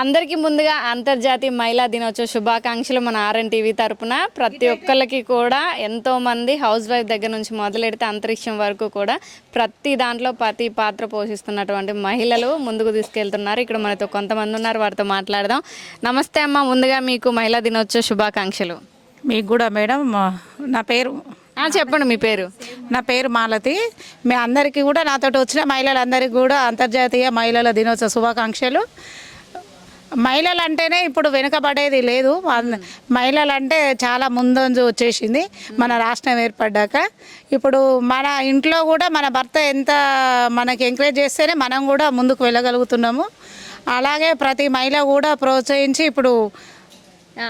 అందరికీ ముందుగా అంతర్జాతీయ మహిళా దినోత్సవ శుభాకాంక్షలు మన ఆర్ఎన్ టీవీ తరపున. ప్రతి ఒక్కరికి కూడా ఎంతో మంది హౌస్ వైఫ్ దగ్గర నుంచి మొదలెడితే అంతరిక్షం వరకు కూడా ప్రతి దాంట్లో ప్రతి పాత్ర పోషిస్తున్నటువంటి మహిళలు ముందుకు తీసుకెళ్తున్నారు. ఇక్కడ మనతో కొంతమంది ఉన్నారు వారితో మాట్లాడదాం. నమస్తే అమ్మ ముందుగా మీకు మహిళా దినోత్సవ శుభాకాంక్షలు. మీకు కూడా మేడం నా పేరు. చెప్పండి మీ పేరు. నా పేరు మాలతి. మీ అందరికీ కూడా నాతోటి వచ్చిన మహిళలందరికీ కూడా అంతర్జాతీయ మహిళల దినోత్సవ శుభాకాంక్షలు. మహిళలు అంటేనే ఇప్పుడు వెనుకబడేది లేదు. మహిళలు అంటే చాలా ముందంజు వచ్చేసింది. మన రాష్ట్రం ఏర్పడ్డాక. ఇప్పుడు మన ఇంట్లో కూడా మన భర్త ఎంత మనకి ఎంకరేజ్ చేస్తేనే మనం కూడా ముందుకు వెళ్ళగలుగుతున్నాము. అలాగే ప్రతి మహిళ కూడా ప్రోత్సహించి ఇప్పుడు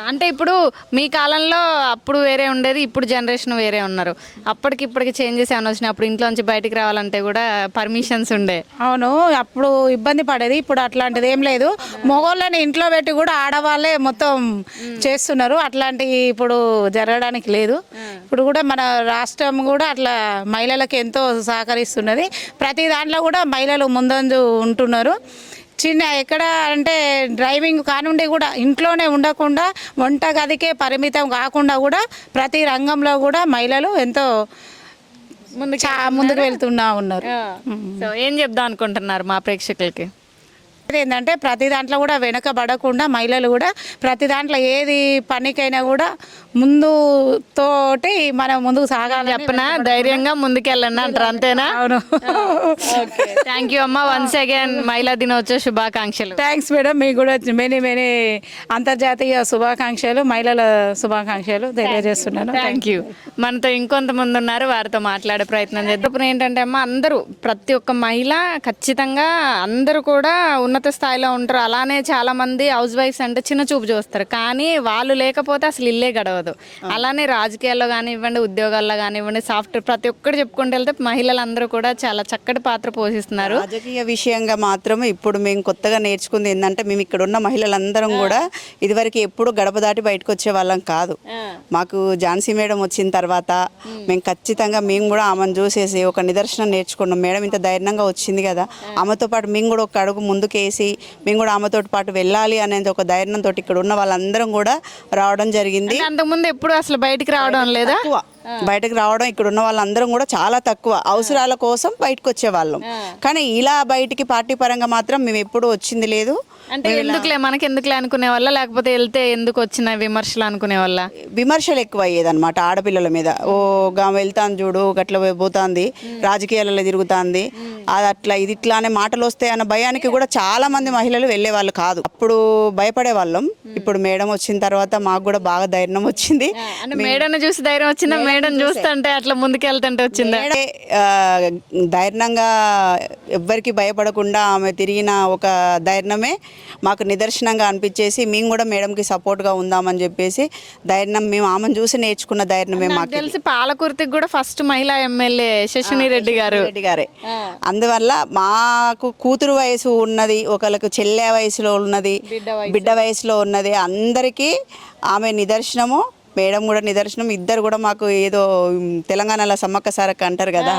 అంటే ఇప్పుడు మీ కాలంలో అప్పుడు వేరే ఉండేది ఇప్పుడు జనరేషన్ వేరే ఉన్నారు. అప్పటికి ఇప్పటికి చేంజెస్ ఏమైనా వచ్చినాయి అప్పుడు ఇంట్లోంచి బయటికి రావాలంటే కూడా పర్మిషన్స్ ఉండే. అవును అప్పుడు ఇబ్బంది పడేది ఇప్పుడు అట్లాంటిది ఏం లేదు. మగవాళ్ళని ఇంట్లో పెట్టి కూడా ఆడవాళ్ళే మొత్తం చేస్తున్నారు. అట్లాంటివి ఇప్పుడు జరగడానికి లేదు. ఇప్పుడు కూడా మన రాష్ట్రం కూడా అట్లా మహిళలకు ఎంతో సహకరిస్తున్నది. ప్రతి దాంట్లో కూడా మహిళలు ముందంజు ఉంటున్నారు. చిన్న ఎక్కడ అంటే డ్రైవింగ్ కానుండి కూడా ఇంట్లోనే ఉండకుండా వంట గదికే పరిమితం కాకుండా కూడా ప్రతి రంగంలో కూడా మహిళలు ఎంతో చా ముందుకు వెళ్తున్నా ఉన్నారు. సో ఏం చెప్దాం అనుకుంటున్నారు మా ప్రేక్షకులకి? ఏంటంటే ప్రతి దాంట్లో కూడా వెనకబడకుండా మహిళలు కూడా ప్రతి దాంట్లో ఏది పనికైనా కూడా ముందు తోటి మనం ముందుకు సాగాలి చెప్పనా? ధైర్యంగా ముందుకెళ్ళండి అంటారు అంతేనా? అవును. థ్యాంక్ యూ అమ్మ. వన్స్ అగైన్ మహిళా దినోత్సవ శుభాకాంక్షలు. థ్యాంక్స్ మేడం మీకు కూడా మెనీ మెనీ అంతర్జాతీయ శుభాకాంక్షలు మహిళల శుభాకాంక్షలు తెలియజేస్తున్నాను. థ్యాంక్ యూ మనతో ఇంకొంతమంది ఉన్నారు వారితో మాట్లాడే ప్రయత్నం చేద్దాం. ఇప్పుడు ఏంటంటే అమ్మ అందరూ ప్రతి ఒక్క మహిళ ఖచ్చితంగా అందరూ కూడా ఉన్నత స్థాయిలో ఉంటారు. అలానే చాలా మంది హౌస్ వైఫ్స్ అంటే చిన్న చూపు చూస్తారు. కానీ వాళ్ళు లేకపోతే అసలు ఇల్లే గడవదు. అలానే రాజకీయాల్లో కానివ్వండి ఉద్యోగాల్లో కానివ్వండి సాఫ్ట్వేర్ ప్రతి ఒక్కటి చెప్పుకుంటూ వెళ్తే మహిళలందరూ కూడా చాలా చక్కటి పాత్ర పోషిస్తున్నారు. రాజకీయ విషయంగా మాత్రం ఇప్పుడు మేము కొత్తగా నేర్చుకుంది ఏంటంటే మేము ఇక్కడ ఉన్న మహిళలందరం కూడా ఇదివరకు ఎప్పుడు గడప దాటి బయటకు వచ్చే వాళ్ళం కాదు. మాకు ఝాన్సీ మేడం వచ్చిన తర్వాత మేము ఖచ్చితంగా మేము కూడా ఆమెను చూసేసి ఒక నిదర్శనం నేర్చుకున్నాం. మేడం ఇంత ధైర్యంగా వచ్చింది కదా. ఆమెతో పాటు మేము కూడా ఒక అడుగు ముందుకేసి మేము కూడా ఆమెతో పాటు వెళ్ళాలి అనేది ఒక ధైర్యంతో ఇక్కడ ఉన్న వాళ్ళందరం కూడా రావడం జరిగింది. అంతకుముందు ఎప్పుడు అసలు బయటికి రావడం లేదా? బయటకు రావడం ఇక్కడ ఉన్న వాళ్ళందరం కూడా చాలా తక్కువ. అవసరాల కోసం బయటకు వచ్చేవాళ్ళం. కానీ ఇలా బయటికి పార్టీ పరంగా మాత్రం మేము ఎప్పుడు వచ్చింది లేదు. అంటే ఎందుకులే? మనకి ఎందుకులే అనుకునే వల్ల లేకపోతే వెళ్తే ఎందుకు వచ్చిన విమర్శలు అనుకునే వల్ల విమర్శలు ఎక్కువ అయ్యేదన్నమాట ఆడపిల్లల మీద. ఓ గామె వెళ్తాను చూడు గట్ల పోతుంది. రాజకీయాలలో తిరుగుతుంది. అది అట్లా ఇది ఇట్లా అనే మాటలు వస్తాయి అన్న భయానికి కూడా చాలా మంది మహిళలు వెళ్ళే వాళ్ళు కాదు. అప్పుడు భయపడే వాళ్ళం ఇప్పుడు మేడం వచ్చిన తర్వాత మాకు కూడా బాగా ధైర్యం వచ్చింది. మేడం చూసి ధైర్యం వచ్చిందా? మేడం చూస్తుంటే అట్లా ముందుకెళ్తుంటే వచ్చిందా? ధైర్యంగా ఎవ్వరికి భయపడకుండా ఆమె తిరిగిన ఒక ధైర్యమే మాకు నిదర్శనంగా అనిపించేసి మేము కూడా మేడంకి సపోర్ట్గా ఉందామని చెప్పేసి ధైర్యం మేము ఆమెను చూసి నేర్చుకున్న ధైర్యమే మాకు. తెలిసి పాలకుర్తికి కూడా ఫస్ట్ మహిళా ఎమ్మెల్యే శశిని రెడ్డి గారు. రెడ్డి గారే. అందువల్ల మాకు కూతురు వయసు ఉన్నది ఒకళ్ళకు చెల్లె వయసులో ఉన్నది బిడ్డ వయసులో ఉన్నది అందరికీ ఆమె నిదర్శనము మేడం కూడా నిదర్శనం ఇద్దరు కూడా మాకు ఏదో తెలంగాణలో సమ్మక్క సారక్క అంటారు కదా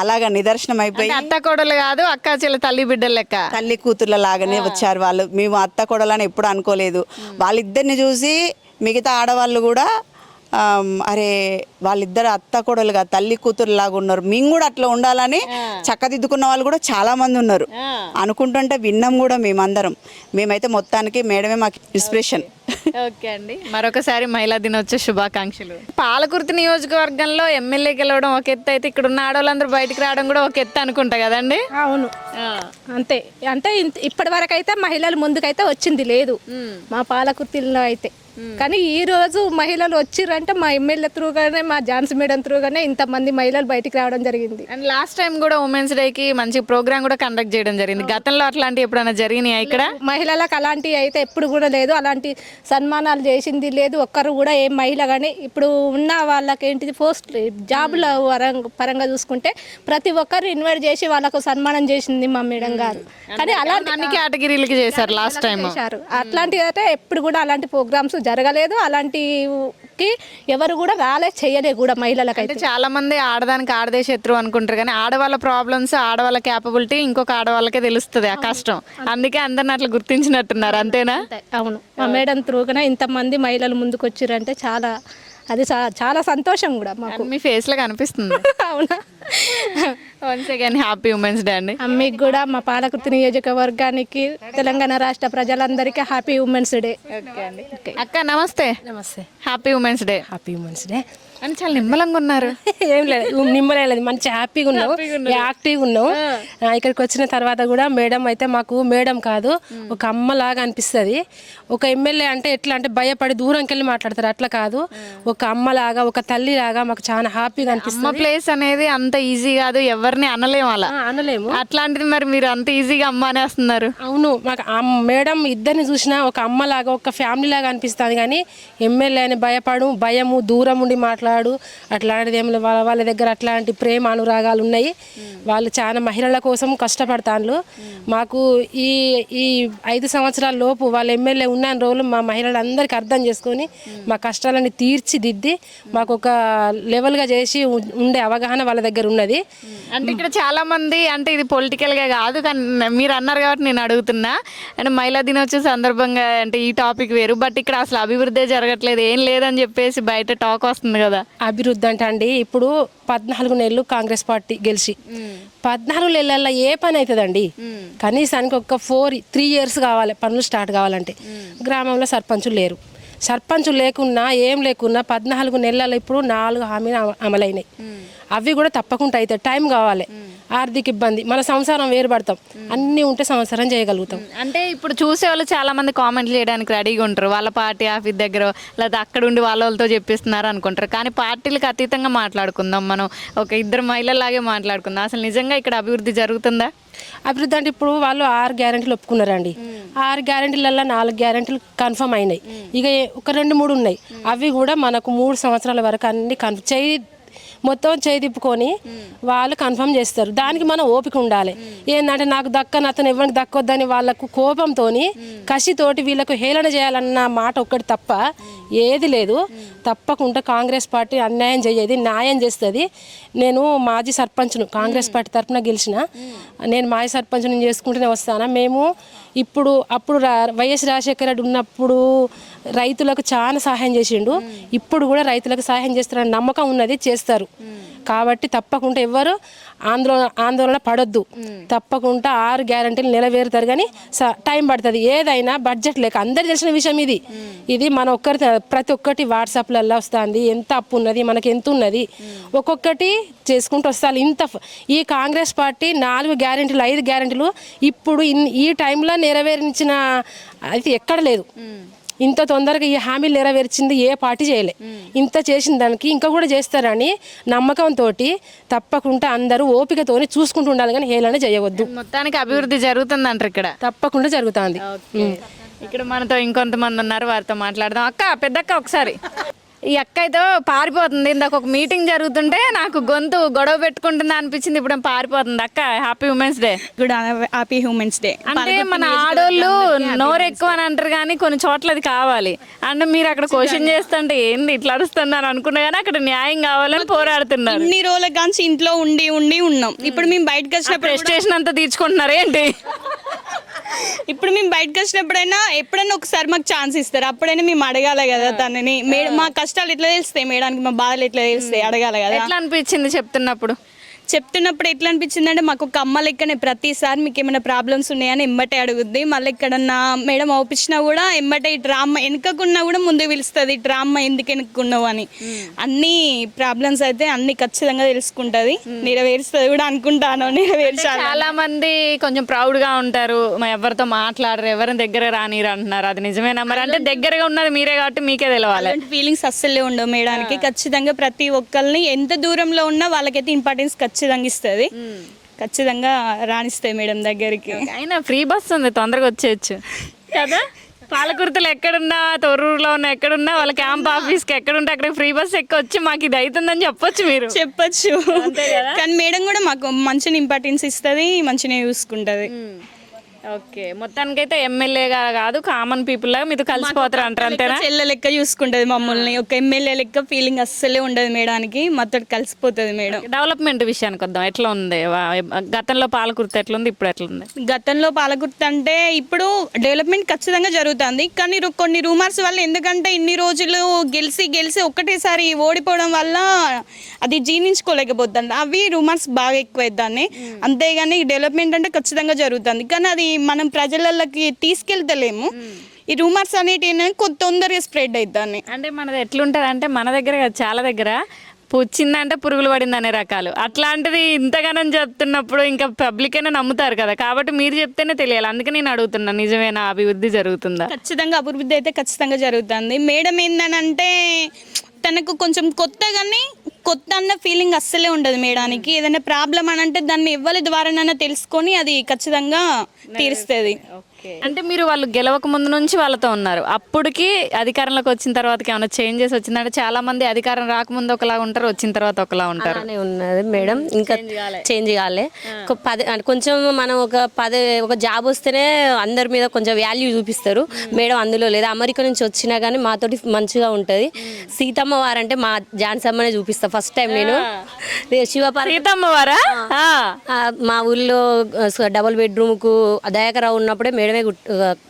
అలాగా నిదర్శనం అయిపోయి అత్త కోడలు కాదు అక్క చెల్లి తల్లి బిడ్డల లెక్క. తల్లి కూతుర్ల లాగానే వచ్చారు వాళ్ళు. మేము అత్త కొడలని ఎప్పుడు అనుకోలేదు. వాళ్ళిద్దరిని చూసి మిగతా ఆడవాళ్ళు కూడా అరే వాళ్ళిద్దరు అత్త కొడలుగా తల్లి కూతురు లాగా ఉన్నారు. మేము కూడా అట్లా ఉండాలని చక్కదిద్దుకున్న వాళ్ళు కూడా చాలా మంది ఉన్నారు. అనుకుంటుంటే విన్నాం కూడా మేమందరం. మేమైతే మొత్తానికి మేడమే మాకు ఇన్స్పిరేషన్. ఓకే. అండి. మరొకసారి మహిళా దినోత్సవ శుభాకాంక్షలు. పాలకుర్తి నియోజకవర్గంలో ఎమ్మెల్యే గెలవడం ఒక ఎత్తు అయితే ఇక్కడ ఉన్న ఆడవాళ్ళందరూ బయటికి రావడం కూడా ఒక ఎత్తు అనుకుంటా కదండి? అవును. అంతే. అంటే ఇంత- ఇప్పటి వరకు అయితే మహిళలు ముందుకైతే వచ్చింది లేదు. మా పాలకుర్తిలో అయితే. కానీ ఈ రోజు మహిళలు వచ్చిర్రంటే మా ఎమ్మెల్యే త్రూగానే మా ఝాన్సీ మేడం త్రూగానే ఇంతమంది మహిళలు బయటికి రావడం జరిగింది. అండ్ లాస్ట్ టైం కూడా ఉమెన్స్ డేకి మంచి ప్రోగ్రామ్ కూడా కండక్ట్ చేయడం జరిగింది. గతంలో అట్లాంటివి ఎప్పుడైనా జరిగినాయా ఇక్కడ? మహిళలకు అలాంటివి అయితే ఎప్పుడు కూడా లేదు. అలాంటి సన్మానాలు చేసింది లేదు. ఒక్కరు కూడా ఏ మహిళ కానీ ఇప్పుడు ఉన్న వాళ్ళకి ఏంటిది? పోస్ట్ జాబుల పరంగా పరంగా చూసుకుంటే ప్రతి ఒక్కరు ఇన్వైట్ చేసి వాళ్ళకు సన్మానం చేసింది మా మేడం గారు. కానీ అలాంటి అన్ని కేటగిరీలకి చేశారు లాస్ట్ టైం అట్లాంటివి అయితే ఎప్పుడు కూడా అలాంటి ప్రోగ్రామ్స్ జరగలేదు. అలాంటి ముందుకి ఎవరు కూడా రాలే చేయలే కూడా మహిళలకైతే. చాలా మంది ఆడదానికి ఆడదే శత్రువు అనుకుంటారు కానీ ఆడవాళ్ళ ప్రాబ్లమ్స్ ఆడవాళ్ళ క్యాపబిలిటీ ఇంకొక ఆడవాళ్ళకే తెలుస్తుంది ఆ కష్టం. అందుకే అందరిని అట్లా గుర్తించినట్టున్నారు అంతేనా? అంతే, అవును. మా మేడం త్రూగానే ఇంతమంది మహిళలు ముందుకు వచ్చిరంటే చాలా అది చాలా సంతోషం కూడా మాకు. మీ ఫేస్లో కనిపిస్తుంది. అవునా? Once again happy women's day అండి. అమ్మికి కూడా మా పాలకుర్తి నియోజకవర్గానికి తెలంగాణ రాష్ట్ర ప్రజలందరికీ హ్యాపీ ఉమెన్స్ డే అక్క నమస్తే. నమస్తే. Happy women's day happy women's day అని చాలా నిమ్మలంగా ఉన్నారు. ఏం లేదు నిమ్మలేదు మంచి హ్యాపీగా ఉన్నాం యాక్టివ్గా ఉన్నాం ఆ, ఇక్కడికి వచ్చిన తర్వాత కూడా మేడం అయితే మాకు మేడం కాదు ఒక అమ్మలాగా అనిపిస్తుంది. ఒక ఎమ్మెల్యే అంటే ఎట్లా అంటే భయపడి దూరంకి వెళ్ళి మాట్లాడతారు అట్లా కాదు. ఒక అమ్మలాగా ఒక తల్లిలాగా మాకు చాలా హ్యాపీగా అనిపిస్తుంది అమ్మ ప్లేస్ అనేది అంత ఈజీ కాదు ఎవరిని అనలేము అలా. అనలేము. అట్లాంటిది మరి మీరు అంత ఈజీగా అమ్మ అనేస్తున్నారు. అవును మాకు మేడం ఇద్దరిని చూసినా ఒక అమ్మలాగా ఒక ఫ్యామిలీ లాగా అనిపిస్తుంది. కానీ ఎమ్మెల్యే అని భయపడు భయము దూరం ఉండి మాట్లాడు అట్లాంటిది ఏం వాళ్ళ వాళ్ళ దగ్గర అట్లాంటి ప్రేమ అనురాగాలు ఉన్నాయి. వాళ్ళు చాలా మహిళల కోసం కష్టపడతాను మాకు ఈ ఈ ఐదు సంవత్సరాల లోపు వాళ్ళ ఎమ్మెల్యే ఉన్న రోజులు మా మహిళలందరికీ అర్థం చేసుకొని మా కష్టాలని తీర్చిదిద్ది మాకు ఒక లెవెల్గా చేసి ఉండే అవగాహన వాళ్ళ దగ్గర ఉన్నది. అంటే ఇక్కడ చాలా మంది అంటే ఇది పొలిటికల్గా కాదు. కానీ మీరు అన్నారు కాబట్టి నేను అడుగుతున్నా. అంటే మహిళా దినోత్సవ సందర్భంగా అంటే ఈ టాపిక్ వేరు. బట్ ఇక్కడ అసలు అభివృద్ధి జరగట్లేదు. ఏం లేదని చెప్పేసి బయట టాక్ వస్తుంది కదా. అభివృద్ధి అంటే అండి ఇప్పుడు పద్నాలుగు నెలలు కాంగ్రెస్ పార్టీ గెలిచి. పద్నాలుగు నెలల్లో ఏ పని అవుతుందండి కనీసానికి ఒక ఫోర్ త్రీ ఇయర్స్ కావాలి పనులు స్టార్ట్ కావాలంటే. గ్రామంలో సర్పంచులు లేరు. సర్పంచులు లేకున్నా ఏం లేకున్నా పద్నాలుగు నెలల్లో ఇప్పుడు నాలుగు హామీలు అమ- అమలైనాయి. అవి కూడా తప్పకుండా అవుతాయి టైం కావాలి. ఆర్థిక ఇబ్బంది మన సంసారం వేరుపడతాం. అన్నీ ఉంటే సంసారం చేయగలుగుతాం. అంటే ఇప్పుడు చూసే వాళ్ళు చాలా మంది కామెంట్లు చేయడానికి రెడీగా ఉంటారు. వాళ్ళ పార్టీ ఆఫీస్ దగ్గర లేదా అక్కడ ఉండి వాళ్ళ వాళ్ళతో చెప్పిస్తున్నారు అనుకుంటారు. కానీ పార్టీలకు అతీతంగా మాట్లాడుకుందాం మనం. ఒక ఇద్దరు మహిళలాగే మాట్లాడుకుందాం. అసలు నిజంగా ఇక్కడ అభివృద్ధి జరుగుతుందా? అభివృద్ధి అంటే ఇప్పుడు వాళ్ళు ఆరు గ్యారెంటీలు ఒప్పుకున్నారండి. ఆరు గ్యారెంటీలలో నాలుగు గ్యారెంటీలు కన్ఫర్మ్ అయినాయి. ఇక ఒక రెండు మూడు ఉన్నాయి. అవి కూడా మనకు మూడు సంవత్సరాల వరకు అన్ని కన్ఫర్మ్ చేయి మొత్తం చేయి తిప్పుకొని వాళ్ళు కన్ఫర్మ్ చేస్తారు. దానికి మనం ఓపిక ఉండాలి. ఏంటంటే నాకు దక్కని అతను ఎవరికి దక్కొద్దని వాళ్ళకు కోపంతోని కసితోటి వీళ్ళకు హేళన చేయాలన్న మాట ఒక్కటి తప్ప ఏది లేదు. తప్పకుండా కాంగ్రెస్ పార్టీ అన్యాయం చేయది న్యాయం చేస్తుంది. నేను మాజీ సర్పంచ్ను కాంగ్రెస్ పార్టీ తరఫున గెలిచిన. నేను మాజీ సర్పంచ్ని చేసుకుంటూనే వస్తాను? మేము ఇప్పుడు అప్పుడు రా- వైఎస్ రాజశేఖర రెడ్డి ఉన్నప్పుడు రైతులకు చాలా సహాయం చేసిండు. ఇప్పుడు కూడా రైతులకు సహాయం చేస్తారని నమ్మకం ఉన్నది చేస్తారు. కాబట్టి తప్పకుండా ఎవ్వరు ఆందోళన ఆందోళన పడొద్దు. తప్పకుండా ఆరు గ్యారంటీలు నెరవేరుతారు కానీ టైం పడుతుంది. ఏదైనా బడ్జెట్ లేక అందరికి తెలిసిన విషయం ఇది. ఇది మన ఒక్కరి ప్రతి ఒక్కటి వాట్సాప్లలో వస్తుంది. ఎంత అప్పు ఉన్నది మనకి ఎంత ఉన్నది. ఒక్కొక్కటి చేసుకుంటూ వస్తారు. ఇంత ఈ కాంగ్రెస్ పార్టీ నాలుగు గ్యారెంటీలు ఐదు గ్యారెంటీలు ఇప్పుడు ఇన్- ఈ టైంలో నెరవేర్చిన అది ఎక్కడ లేదు. ఇంత తొందరగా ఈ హామీలు నెరవేర్చింది ఏ పార్టీ చేయలే. ఇంత చేసిన దానికి ఇంకా కూడా చేస్తారని నమ్మకంతో తప్పకుండా అందరూ ఓపికతోని చూసుకుంటూ ఉండాలి కానీ హేళన చేయవద్దు. మొత్తానికి అభివృద్ధి జరుగుతుందంటారు ఇక్కడ? తప్పకుండా జరుగుతుంది. ఇక్కడ మనతో ఇంకొంతమంది ఉన్నారు వారితో మాట్లాడదాం. అక్క పెద్దక్క ఒకసారి. ఈ అక్క అయితే పారిపోతుంది. ఇందాక ఒక మీటింగ్ జరుగుతుంటే నాకు గొంతు గొడవ పెట్టుకుంటుందా అనిపించింది. ఇప్పుడు పారిపోతుంది అక్క? Happy women's day good happy humans day అంటే మన ఆడోళ్ళు నోరు ఎక్కువ అని అంటారు కానీ కొన్ని చోట్ల అది కావాలి. అంటే మీరు అక్కడ క్వశ్చన్ చేస్తుంటే ఏంది ఇట్లా అరుస్తున్నారు అనుకున్నా కానీ అక్కడ న్యాయం కావాలని పోరాడుతున్నారు. ఇన్ని రోజుల కాంచి ఇంట్లో ఉండి ఉండి ఉన్నాం. ఇప్పుడు మేము బయటకు వచ్చినప్పుడు ప్రెస్టేషన్ అంతా తీర్చుకుంటున్నారు ఏంటి? ఇప్పుడు మేము బయటకు వచ్చినప్పుడైనా ఎప్పుడైనా ఒకసారి మాకు ఛాన్స్ ఇస్తారు. అప్పుడైనా మేము అడగాలి కదా తనని. మేడం మా కష్టాలు ఎట్లా తెలుస్తాయి? మేడానికి మా బాధలు ఎట్లా తెలుస్తాయి? అడగాలి కదా. ఎట్లా అనిపించింది చెప్తున్నప్పుడు? చెప్తున్నప్పుడు ఎట్లా అనిపించింది అంటే మాకు ఒక అమ్మ లెక్కనే ప్రతిసారి మీకు ఏమైనా ప్రాబ్లమ్స్ ఉన్నాయని ఎమ్మటే అడుగుద్ది. మళ్ళీ ఎక్కడన్నా మేడం అవుపించినా కూడా ఎమ్మటే ఇటు రామ్మ వెనుకకున్నా కూడా ముందు పిలుస్తుంది ఇటు రామ్మ ఎందుకు వెనుక్కున్నావు అని. అన్ని ప్రాబ్లమ్స్ అయితే అన్ని ఖచ్చితంగా తెలుసుకుంటది. నెరవేరుస్తుంది కూడా అనుకుంటాను నెరవేర్చాలి చాలా మంది కొంచెం ప్రౌడ్గా ఉంటారు. ఎవరితో మాట్లాడరు ఎవరిని దగ్గర రానిరు అంటున్నారు. అది నిజమేనా మరి? అంటే దగ్గరగా ఉన్నది మీరే కాబట్టి మీకే తెలవాలి. ఫీలింగ్స్ అస్సలే ఉండవు మేడానికి. ఖచ్చితంగా ప్రతి ఒక్కరిని ఎంత దూరంలో ఉన్నా వాళ్ళకైతే ఇంపార్టెన్స్ ఖచ్చితంగా ఇస్తుంది. ఖచ్చితంగా రాణిస్తాయి మేడం దగ్గరికి. అయినా ఫ్రీ బస్ ఉంది తొందరగా వచ్చేయచ్చు. కదా? పాలకుర్తలు ఎక్కడున్నా తొర్రూరులో ఉన్న ఎక్కడున్నా వాళ్ళ క్యాంప్ ఆఫీస్కి ఎక్కడుంటే అక్కడ ఫ్రీ బస్ ఎక్క వచ్చి మాకు ఇది అవుతుందని చెప్పొచ్చు మీరు. చెప్పచ్చు. కానీ మేడం కూడా మాకు మంచిగా ఇంపార్టెన్స్ ఇస్తుంది మంచిగా చూసుకుంటది. ఓకే. మొత్తానికైతే ఎమ్మెల్యేగా కాదు కామన్ పీపుల్ లాగా మీతో కలిసిపోతారు అంటారు అంతేనా? చెల్లె లెక్క చూసుకుంటది మమ్మల్ని. ఒక ఎమ్మెల్యే లెక్క ఫీలింగ్ అస్సలే ఉండదు మేడానికి. మాతో కలిసిపోతుంది మేడం. డెవలప్మెంట్ విషయానికి వద్దాం. ఎట్లా ఉంది? గతంలో పాలకుర్తి ఎట్లుంది ఇప్పుడు ఎట్లుంది? గతంలో పాలకుర్తి అంటే ఇప్పుడు డెవలప్మెంట్ ఖచ్చితంగా జరుగుతుంది. కానీ కొన్ని రూమర్స్ వల్ల ఎందుకంటే ఇన్ని రోజులు గెలిచి గెలిచి ఒక్కటేసారి ఓడిపోవడం వల్ల అది జీర్ణించుకోలేకపోతుంది. అవి రూమర్స్ బాగా ఎక్కువైద్దాన్ని అంతేగాని డెవలప్మెంట్ అంటే ఖచ్చితంగా జరుగుతుంది. కానీ అది మనం ప్రజలకి తీసుకెళ్తలేము. ఈ రూమర్స్ అనేటివి కొ- తొందరగా స్ప్రెడ్ అవుతాయి అంటే మనది ఎట్లుంటుంది అంటే మన దగ్గర చాలా దగ్గర. పుచ్చిందంటే పురుగులు పడింది అనే రకాలు. అట్లాంటిది ఇంతగానం చెప్తున్నప్పుడు ఇంకా పబ్లిక్ అయినా నమ్ముతారు కదా. కాబట్టి మీరు చెప్తేనే తెలియాలి. అందుకే నేను అడుగుతున్నా నిజమేనా? అభివృద్ధి జరుగుతుందా? ఖచ్చితంగా అభివృద్ధి అయితే ఖచ్చితంగా జరుగుతుంది. మేడం ఏందనంటే తనకు కొంచెం కొత్తగానే కొత్త అన్న ఫీలింగ్ అస్సలే ఉండదు మేడానికి. ఏదైనా ప్రాబ్లం అని అంటే దాన్ని ఎవరి ద్వారానైనా తెలుసుకొని అది ఖచ్చితంగా తీరుస్తుంది. అంటే మీరు వాళ్ళు గెలవక ముందు నుంచి వాళ్ళతో ఉన్నారు. అప్పటికి అధికారంలోకి వచ్చిన తర్వాత ఏమైనా చేంజెస్ వచ్చిందంటే చాలా మంది అధికారం రాకముందు ఒకలా ఉంటారు వచ్చిన తర్వాత ఒకలా ఉంటారు. అలానే ఉన్నది మేడం. ఇంకా చేంజ్ కాలే. ఒక పది అంటే కొంచెం మనం ఒక పది ఒక జాబ్ వస్తేనే అందరి మీద కొంచెం వాల్యూ చూపిస్తారు. మేడం అందులో లేదు. అమెరికా నుంచి వచ్చినా కానీ మాతోటి మంచిగా ఉంటుంది. సీతమ్మ వారంటే మా ఝాన్సమ్మనే చూపిస్తా ఫస్ట్ టైం నేను. శివపార్క్ సీతమ్మ వారా? ఆ. ఆ, మా ఊళ్ళో డబుల్ బెడ్రూమ్కు దయాకరావు ఉన్నప్పుడే మేడమే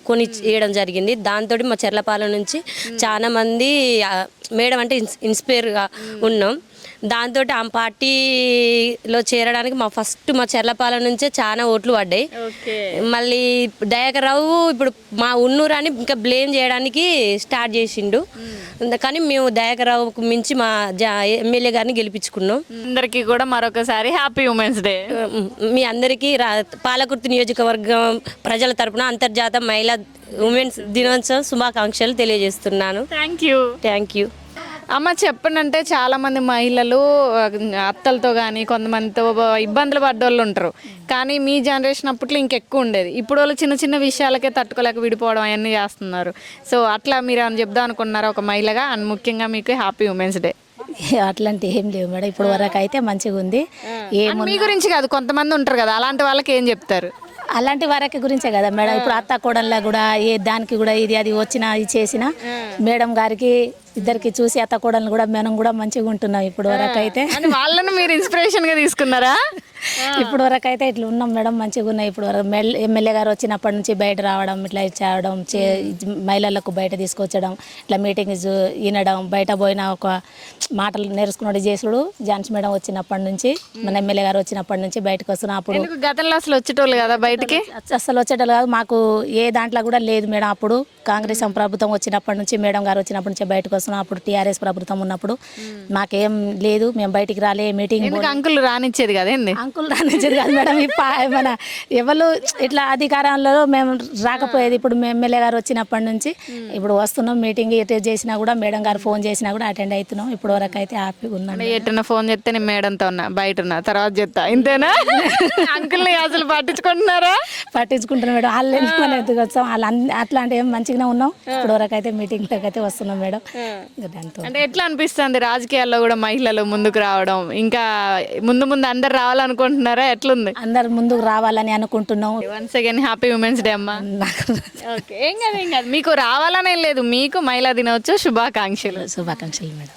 కొని ఇవ్వడం జరిగింది. దాంతో మా చెర్లపాలెం నుంచి చాలా మంది మేడం అంటే ఇన్స్ ఇన్స్పైర్గా ఉన్నాం. దాంతో ఆ పార్టీలో చేరడానికి మా ఫస్ట్ మా చెర్లపాలెం నుంచే చాలా ఓట్లు పడ్డాయి. మళ్ళీ దయాకరావు ఇప్పుడు మా ఉన్నూరాన్ని ఇంకా బ్లేమ్ చేయడానికి స్టార్ట్ చేసిండు. కానీ మేము దయాకరావుకు మించి మా జా ఎమ్మెల్యే గారిని గెలిపించుకున్నాం. అందరికీ కూడా మరొకసారి హ్యాపీ ఉమెన్స్ డే. మీ అందరికీ పాలకుర్తి నియోజకవర్గం ప్రజల తరపున అంతర్జాతీయ మహిళా ఉమెన్స్ దినోత్సవం శుభాకాంక్షలు తెలియజేస్తున్నాను. Thank you. Thank you. అమ్మ చెప్పనంటే చాలా మంది మహిళలు అత్తలతో కానీ కొంతమందితో ఇబ్బందులు పడ్డోళ్ళు ఉంటారు. కానీ మీ జనరేషన్ అప్పట్లో ఇంకెక్కువ ఉండేది. ఇప్పుడు వాళ్ళు చిన్న చిన్న విషయాలకే తట్టుకోలేక విడిపోవడం అవన్నీ చేస్తున్నారు. సో అట్లా మీరు అని చెప్దాం అనుకున్నారా ఒక మహిళగా అండ్ ముఖ్యంగా మీకు హ్యాపీ ఉమెన్స్ డే అట్లాంటి ఏం లేవు మేడం. ఇప్పుడు వరకు అయితే మంచిగా ఉంది. ఏం మీ గురించి కాదు కొంతమంది ఉంటారు కదా అలాంటి వాళ్ళకి ఏం చెప్తారు? అలాంటి వారికి గురించే కదా మేడం. ఇప్పుడు అత్త కోడళ్ళ కూడా ఏ దానికి కూడా ఇది అది వచ్చినా ఇది చేసిన మేడం గారికి ఇద్దరికి చూసి అత్త కోడళ్ళు కూడా మనం కూడా మంచిగా ఉంటున్నాం ఇప్పుడు వరకు అయితే వాళ్ళని మీరు ఇన్స్పిరేషన్గా తీసుకున్నారా? ఇప్పుడు వరకు అయితే ఇట్లా ఉన్నాం మేడం మంచిగా ఉన్నాయి. ఇప్పుడు వరకు మెల్- ఎమ్మెల్యే గారు వచ్చినప్పటి నుంచి బయట రావడం ఇట్లా చేయడం చే మహిళలకు బయట తీసుకొచ్చడం ఇట్లా మీటింగ్ వినడం బయట పోయిన ఒక మాటలు నేర్చుకున్నాడు చేసుడు. జాన్స్ మేడం వచ్చినప్పటి నుంచి మన ఎమ్మెల్యే గారు వచ్చినప్పటి నుంచి బయటకు వస్తున్నాం. అప్పుడు గతంలో అసలు వచ్చేటోళ్ళు కదా బయటికి? అసలు వచ్చేటట్లు కాదు మాకు ఏ దాంట్లో కూడా లేదు మేడం. అప్పుడు కాంగ్రెస్ ప్రభుత్వం వచ్చినప్పటి నుంచి మేడం గారు వచ్చినప్పటి నుంచి బయటకు వస్తున్నాం అప్పుడు టీఆర్ఎస్ ప్రభుత్వం ఉన్నప్పుడు మాకేం లేదు మేము బయటికి రాలే మీటింగ్ అంకుల్ రానిచ్చేది కదా ఏంది? అంకుల్ రానిచ్చేది కాదు మేడం మన ఎవరు ఇట్లా అధికారంలో మేము రాకపోయేది. ఇప్పుడు మేము ఎమ్మెల్యే గారు వచ్చినప్పటి నుంచి ఇప్పుడు వస్తున్నాం మీటింగ్ ఎటు చేసినా కూడా మేడం గారు ఫోన్ చేసినా కూడా అటెండ్ అవుతున్నాం ఇప్పుడు వరకు అయితే హ్యాపీగా ఉన్నాం ఎట్టన ఫోన్ చేస్తే నేను మేడంతో ఉన్నా బయట ఉన్నా తర్వాత చెప్తా ఇంతేనా? అంకుల్ని అసలు పట్టించుకుంటున్నారా? పట్టించుకుంటున్నాం మేడం. వాళ్ళు ఎందుకు వచ్చాం? వాళ్ళు అట్లాంటి ఏం మంచిగానే ఉన్నాం. ఇప్పుడు వరకు అయితే మీటింగ్లోకి అయితే వస్తున్నాం మేడం. దాంతో అంటే ఎట్లా అనిపిస్తుంది రాజకీయాల్లో కూడా మహిళలు ముందుకు రావడం? ఇంకా ముందు ముందు అందరు రావాలనుకుంటున్నారా? ఎట్లుంది? అందరు ముందుకు రావాలని అనుకుంటున్నాం. Once again happy women's day అమ్మా. ఓకే ఏం కాదు ఏం కాదు. మీకు రావాలనే లేదు మీకు మహిళా దినోత్సవ శుభాకాంక్షలు. శుభాకాంక్షలు మేడం.